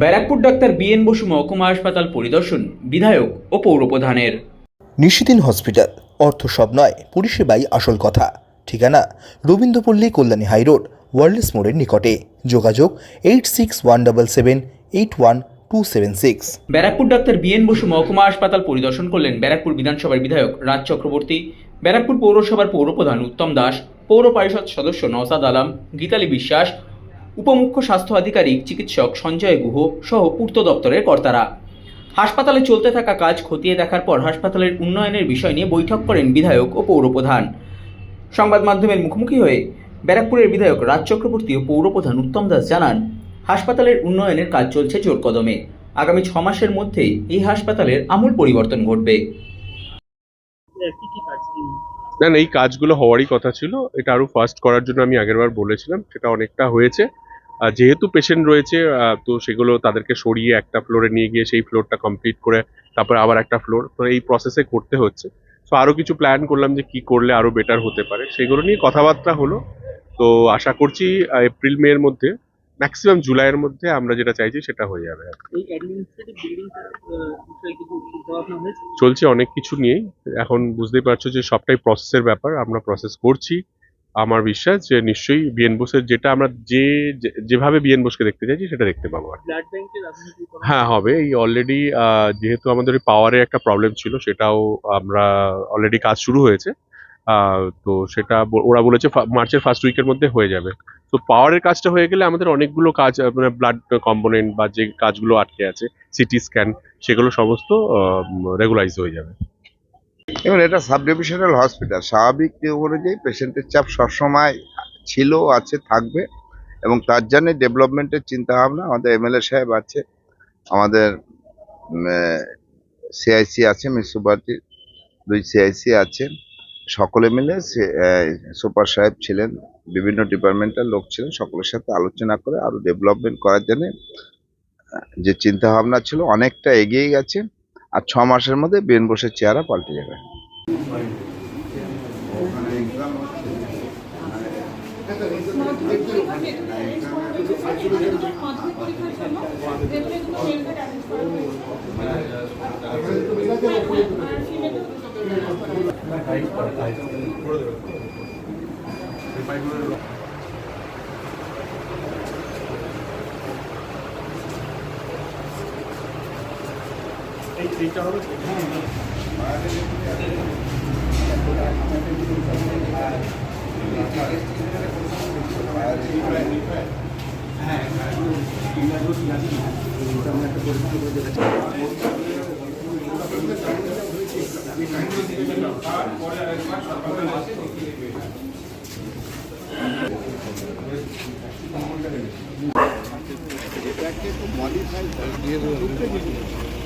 Barrackpore doctor BN Basu মহকুমা হাসপাতাল পরিদর্শন বিধায়ক ও পৌরপ্রধানের। নিশিদিন হসপিটাল অর্থ সব নয় পরিষেবাই আসল কথা। ঠিকানা রবীন্দ্রপল্লী কল্যাণী হাইরোড ওয়ার্ল্ডস মোড়ের নিকটে। যোগাযোগ eight six one double seven eight one two seven six Barrackpore doctor BN Basu মহকুমা হাসপাতাল পরিদর্শন করলেন ব্যারাকপুর বিধানসভার বিধায়ক রাজ চক্রবর্তী ব্যারাকপুর পৌরসভার পৌরপ্রধান উত্তম দাস পৌর পরিষদ সদস্য নওসাদ আলম গীতালি বিশ্বাস উপমুখ্য স্বাস্থ্য আধিকারিক, চিকিৎসক সঞ্জয় গুহ সহ পূর্ত দপ্তরের কর্তারা। হাসপাতালে চলতে থাকা কাজ খতিয়ে দেখার পর হাসপাতালের উন্নয়নের বিষয় নিয়ে বৈঠক করেন বিধায়ক ও পৌরপ্রধান। সংবাদ মাধ্যমের মুখোমুখি হয়ে ব্যারাকপুরের বিধায়ক রাজ চক্রবর্তী ও পৌরপ্রধান উত্তম দাস জানান, হাসপাতালের উন্নয়নের কাজ চলছে জোর কদমে। আগামী ছ মাসের মধ্যেই এই হাসপাতালের আমূল পরিবর্তন ঘটবে। না না, এই কাজগুলো হওয়ারই কথা ছিল। এটা আরও ফাস্ট করার জন্য আমি আগেরবার বলেছিলাম, সেটা অনেকটা হয়েছে। যেহেতু পেশেন্ট রয়েছে তো সেগুলো তাদেরকে সরিয়ে একটা ফ্লোরে নিয়ে গিয়ে সেই ফ্লোরটা কমপ্লিট করে তারপর আবার একটা ফ্লোর তো এই প্রসেসে করতে হচ্ছে। তো আরও কিছু প্ল্যান করলাম যে কি করলে আরও বেটার হতে পারে। সেগুলো নিয়ে কথাবার্তা হলো। তো আশা করছি এপ্রিল মে এর মধ্যে ম্যাক্সিমাম জুলাইয়ের মধ্যে আমরা যেটা চাইছি সেটা হয়ে যাবে চলছে অনেক কিছু নিয়েই। এখন বুঝতেই পারছ যে সবটাই প্রসেসের ব্যাপার। আমরা প্রসেস করছি। আমার বিশ্বাস যে নিশ্চয়ই বিএন বোসের যেটা আমরা যে যেভাবে বিএন বোসকে দেখতে চাইছি সেটা দেখতে পাবো হ্যাঁ হবে। এই অলরেডি যেহেতু আমাদের পাওয়ারের একটা প্রবলেম ছিল সেটাও আমরা অলরেডি কাজ শুরু হয়েছে। তো সেটা ওরা বলেছে মার্চের ফার্স্ট উইকের মধ্যে হয়ে যাবে। তো পাওয়ারের কাজটা হয়ে গেলে আমাদের অনেকগুলো কাজ মানে ব্লাড কম্পোনেন্ট বা যে কাজগুলো আটকে আছে সিটি স্ক্যান সেগুলো সমস্ত রেগুলাইজ হয়ে যাবে। এবং এটা সাব ডিভিশনাল হসপিটাল। স্বাভাবিক অনুযায়ী পেশেন্টের চাপ সবসময় ছিল, আছে, থাকবে এবং তার জন্য ডেভেলপমেন্টের চিন্তা ভাবনা আমাদের এমএলএ সাহেব আছে, আমাদের সিআইসি আছে মিউনিসিপালিটির দুই সিআইসি আছে, সকলে মিলে সুপার সাহেব ছিলেন, বিভিন্ন ডিপার্টমেন্টের লোক ছিলেন, সকলের সাথে আলোচনা করে আরও ডেভেলপমেন্ট করার জন্য যে চিন্তা ভাবনা ছিল অনেকটা এগিয়ে গেছে। আর ছ মাসের মধ্যে বেন বসে চেহারা পাল্টে যাবে। এই থ্রিটা হবে হ্যাঁ একটা পরিষ্কার করে দেখাচ্ছি তারপরে আরেকবার সকালে মাসে দেখিয়ে দেবে এটাকে তো মডিফাই দিয়ে দেবে